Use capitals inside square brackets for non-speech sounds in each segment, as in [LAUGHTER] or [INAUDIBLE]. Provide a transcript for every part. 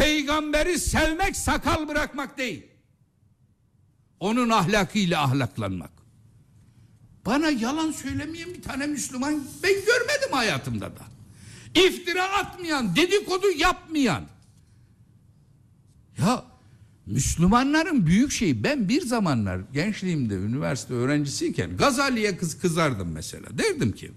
Peygamberi sevmek sakal bırakmak değil. Onun ahlakıyla ahlaklanmak. Bana yalan söylemeyen bir tane Müslüman ben görmedim hayatımda da. İftira atmayan, dedikodu yapmayan. Ya Müslümanların büyük şeyi ben bir zamanlar gençliğimde üniversite öğrencisiyken Gazali'ye kız kızardım mesela. Derdim ki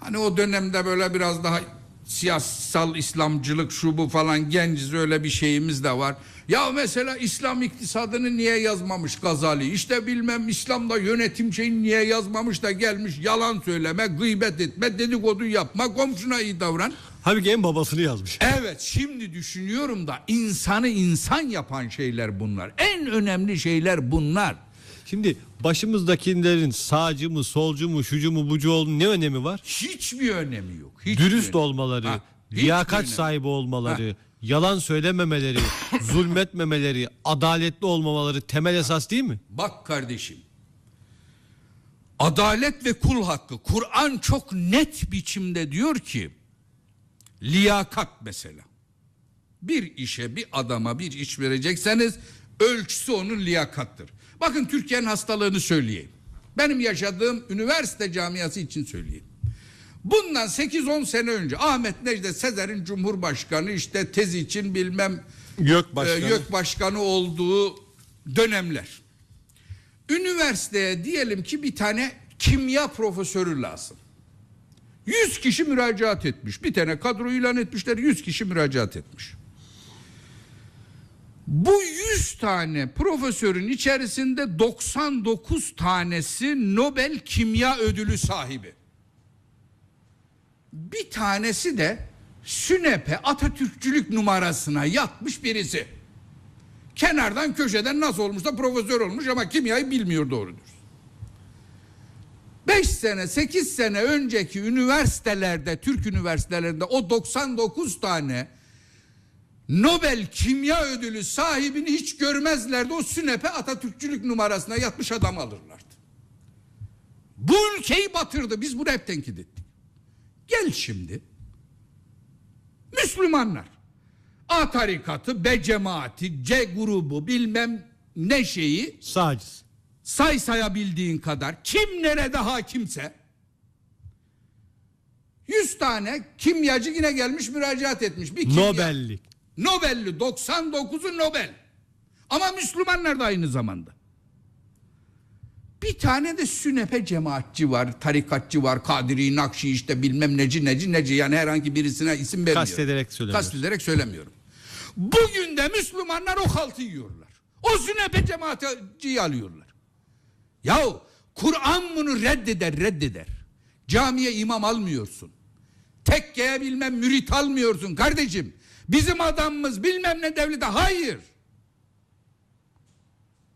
hani o dönemde böyle biraz daha siyasal İslamcılık şu bu falan genciz öyle bir şeyimiz de var. Ya mesela İslam iktisadını niye yazmamış Gazali? İşte bilmem İslam'da yönetim şeyini niye yazmamış da gelmiş yalan söyleme, gıybet etme, dedikodu yapma, komşuna iyi davran. Halbuki en babasını yazmış. Evet şimdi düşünüyorum da insanı insan yapan şeyler bunlar. En önemli şeyler bunlar. Şimdi başımızdakilerin sağcı mı, solcu mu, şucu mu, bucu olduğunu ne önemi var? Hiçbir önemi yok. Hiçbir Dürüst önemi. olmaları, Ha, liyakat sahibi olmaları, yalan söylememeleri, [LAUGHS] zulmetmemeleri, adaletli olmamaları temel esas değil mi? Bak kardeşim. Adalet ve kul hakkı. Kur'an çok net biçimde diyor ki liyakat mesela. Bir işe bir adama bir iş verecekseniz ölçüsü onun liyakattır. Bakın Türkiye'nin hastalığını söyleyeyim. Benim yaşadığım üniversite camiası için söyleyeyim. Bundan 8-10 sene önce Ahmet Necdet Sezer'in Cumhurbaşkanı işte tez için bilmem Gök başkanı. e, YÖK başkanı olduğu dönemler. Üniversiteye diyelim ki bir tane kimya profesörü lazım. 100 kişi müracaat etmiş. Bir tane kadro ilan etmişler 100 kişi müracaat etmiş. Bu 100 tane profesörün içerisinde 99 tanesi Nobel Kimya Ödülü sahibi. Bir tanesi de Sünepe Atatürkçülük numarasına yatmış birisi. Kenardan köşeden nasıl olmuş da profesör olmuş ama kimyayı bilmiyor doğrudur. 5 sene 8 sene önceki üniversitelerde Türk üniversitelerinde o 99 tane Nobel Kimya Ödülü sahibini hiç görmezlerdi. O Sünepe Atatürkçülük numarasına yatmış adam alırlardı. Bu ülkeyi batırdı. Biz bunu hep tenkit ettik. Gel şimdi. Müslümanlar. A tarikatı, B cemaati, C grubu bilmem ne şeyi Sağcısı. say sayabildiğin kadar kim nerede hakimse 100 tane kimyacı yine gelmiş müracaat etmiş. Bir kimya- Nobellik. Nobelli 99'u Nobel. Ama Müslümanlar da aynı zamanda. Bir tane de sünepe cemaatçi var, tarikatçı var, Kadiri, Nakşi işte bilmem neci neci neci yani herhangi birisine isim vermiyorum. Kastederek söylemiyorsun. Kastederek söylemiyorum. Bugün de Müslümanlar o haltı yiyorlar. O sünepe cemaatçiyi alıyorlar. Yahu Kur'an bunu reddeder reddeder. Camiye imam almıyorsun. Tekkeye bilmem mürit almıyorsun kardeşim. Bizim adamımız bilmem ne devlete hayır.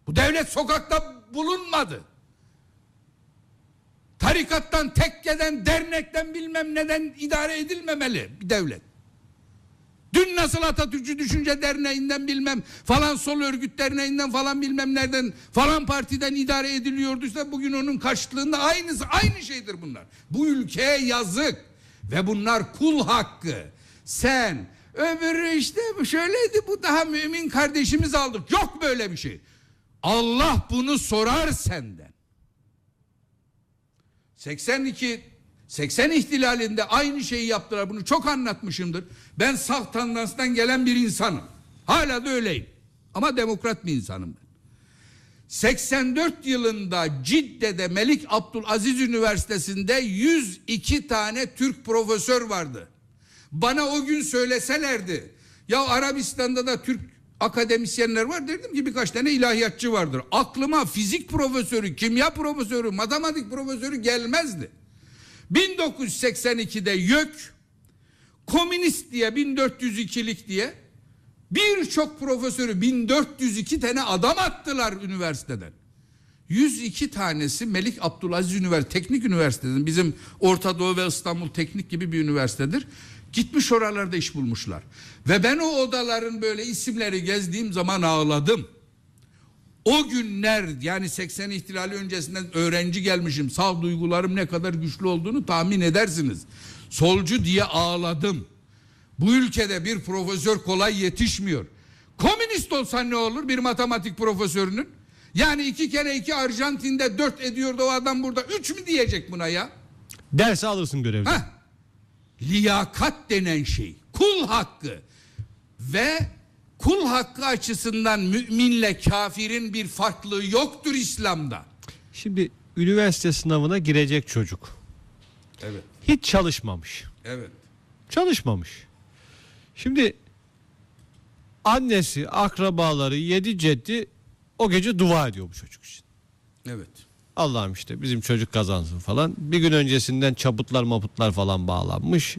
Bu devlet sokakta bulunmadı. Tarikattan, tekkeden, dernekten bilmem neden idare edilmemeli bir devlet. Dün nasıl Atatürkçü Düşünce Derneği'nden bilmem falan sol örgüt derneğinden falan bilmem nereden falan partiden idare ediliyorduysa bugün onun karşılığında aynısı aynı şeydir bunlar. Bu ülkeye yazık ve bunlar kul hakkı. Sen öbürü işte şöyleydi bu daha mümin kardeşimiz aldık. Yok böyle bir şey. Allah bunu sorar senden. 82 80 ihtilalinde aynı şeyi yaptılar. Bunu çok anlatmışımdır. Ben sağ tandanstan gelen bir insanım. Hala da öyleyim. Ama demokrat bir insanım ben. 84 yılında Cidde'de Melik Abdülaziz Üniversitesi'nde 102 tane Türk profesör vardı. Bana o gün söyleselerdi. Ya Arabistan'da da Türk akademisyenler var derdim ki birkaç tane ilahiyatçı vardır. Aklıma fizik profesörü, kimya profesörü, matematik profesörü gelmezdi. 1982'de YÖK komünist diye 1402'lik diye birçok profesörü 1402 tane adam attılar üniversiteden. 102 tanesi Melik Abdülaziz Üniversitesi, Teknik Üniversitesi'nin bizim Orta Doğu ve İstanbul Teknik gibi bir üniversitedir. Gitmiş oralarda iş bulmuşlar. Ve ben o odaların böyle isimleri gezdiğim zaman ağladım. O günler yani 80 ihtilali öncesinden öğrenci gelmişim. Sağ duygularım ne kadar güçlü olduğunu tahmin edersiniz. Solcu diye ağladım. Bu ülkede bir profesör kolay yetişmiyor. Komünist olsan ne olur bir matematik profesörünün? Yani iki kere iki Arjantin'de dört ediyordu o adam burada üç mü diyecek buna ya? Dersi alırsın görevden. Heh. Liyakat denen şey, kul hakkı ve kul hakkı açısından müminle kafirin bir farklılığı yoktur İslam'da. Şimdi üniversite sınavına girecek çocuk. Evet, Hiç çalışmamış. evet. Çalışmamış. Şimdi annesi, akrabaları, yedi ceddi o gece dua ediyor bu çocuk için. Evet. Allah'ım işte bizim çocuk kazansın falan. Bir gün öncesinden çabutlar maputlar falan bağlanmış.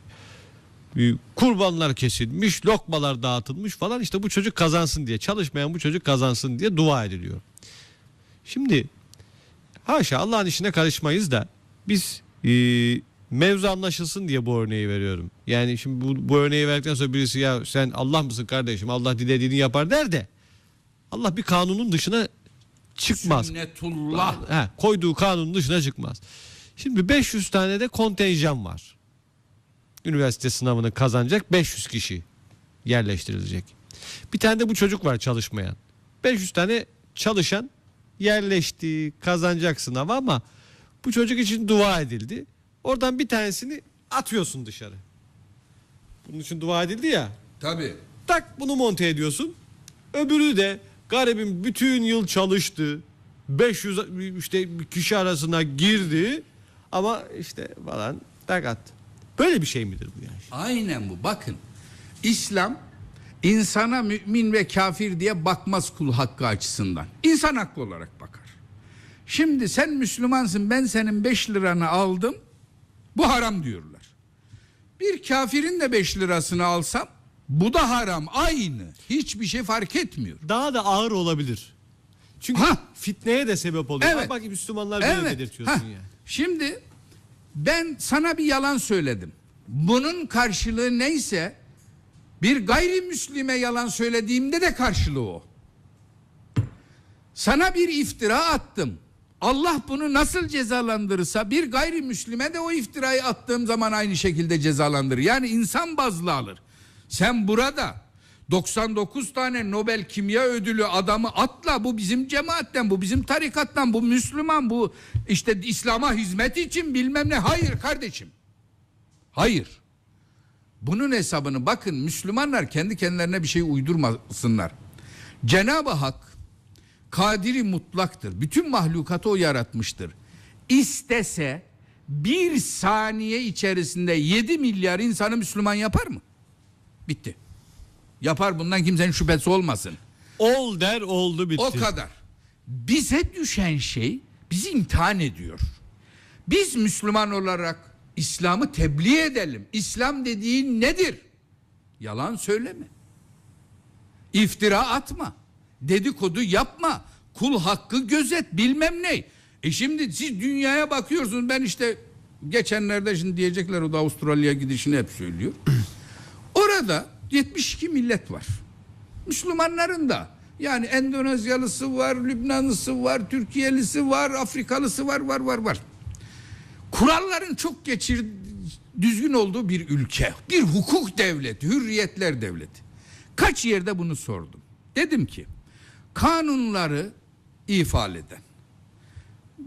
Kurbanlar kesilmiş, lokmalar dağıtılmış falan işte bu çocuk kazansın diye çalışmayan bu çocuk kazansın diye dua ediliyor. Şimdi haşa Allah'ın işine karışmayız da biz e, mevzu anlaşılsın diye bu örneği veriyorum. Yani şimdi bu, bu örneği verdikten sonra birisi ya sen Allah mısın kardeşim Allah dilediğini yapar der de Allah bir kanunun dışına çıkmaz. Sünnetullah. He, koyduğu kanunun dışına çıkmaz. Şimdi 500 tane de kontenjan var. Üniversite sınavını kazanacak 500 kişi yerleştirilecek. Bir tane de bu çocuk var çalışmayan. 500 tane çalışan yerleşti, kazanacak sınavı ama bu çocuk için dua edildi. Oradan bir tanesini atıyorsun dışarı. Bunun için dua edildi ya. Tabii. Tak bunu monte ediyorsun. Öbürü de garibim bütün yıl çalıştı. 500 işte kişi arasına girdi ama işte falan tak attı. Böyle bir şey midir bu yani? Aynen bu. Bakın. İslam insana mümin ve kafir diye bakmaz kul hakkı açısından. İnsan hakkı olarak bakar. Şimdi sen Müslümansın ben senin 5 liranı aldım. Bu haram diyorlar. Bir kafirin de 5 lirasını alsam bu da haram. Aynı. Hiçbir şey fark etmiyor. Daha da ağır olabilir. Çünkü Ha! fitneye de sebep oluyor. Evet. Bak Müslümanlar böyle belirtiyorsun heh. ya. Şimdi ben sana bir yalan söyledim. Bunun karşılığı neyse bir gayrimüslime yalan söylediğimde de karşılığı o. Sana bir iftira attım. Allah bunu nasıl cezalandırırsa bir gayrimüslime de o iftirayı attığım zaman aynı şekilde cezalandırır. Yani insan bazlı alır. Sen burada 99 tane Nobel Kimya Ödülü adamı atla bu bizim cemaatten bu bizim tarikattan bu Müslüman bu işte İslam'a hizmet için bilmem ne hayır kardeşim. Hayır. Bunun hesabını bakın Müslümanlar kendi kendilerine bir şey uydurmasınlar. Cenab-ı Hak kadiri mutlaktır. Bütün mahlukatı o yaratmıştır. İstese bir saniye içerisinde 7 milyar insanı Müslüman yapar mı? Bitti. Yapar bundan kimsenin şüphesi olmasın. Ol der oldu bitti. O kadar. Bize düşen şey bizi imtihan ediyor. Biz Müslüman olarak İslam'ı tebliğ edelim. İslam dediğin nedir? Yalan söyleme. İftira atma. Dedikodu yapma. Kul hakkı gözet bilmem ne. E şimdi siz dünyaya bakıyorsunuz. Ben işte geçenlerde şimdi diyecekler o da Avustralya'ya gidişini hep söylüyor. Orada 72 millet var. Müslümanların da yani Endonezyalısı var, Lübnanlısı var, Türkiye'lisi var, Afrikalısı var, var, var, var. Kuralların çok geçir düzgün olduğu bir ülke. Bir hukuk devleti, hürriyetler devleti. Kaç yerde bunu sordum. Dedim ki kanunları ifade eden,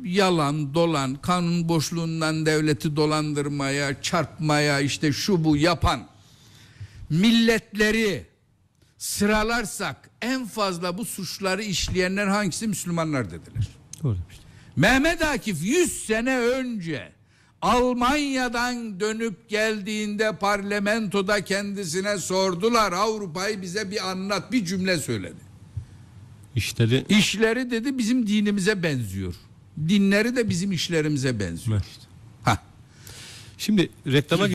yalan, dolan, kanun boşluğundan devleti dolandırmaya, çarpmaya, işte şu bu yapan milletleri sıralarsak en fazla bu suçları işleyenler hangisi Müslümanlar dediler. Doğru. Mehmet Akif 100 sene önce Almanya'dan dönüp geldiğinde parlamentoda kendisine sordular Avrupa'yı bize bir anlat bir cümle söyledi. İşleri İşleri dedi bizim dinimize benziyor. Dinleri de bizim işlerimize benziyor. Ha. Şimdi reklama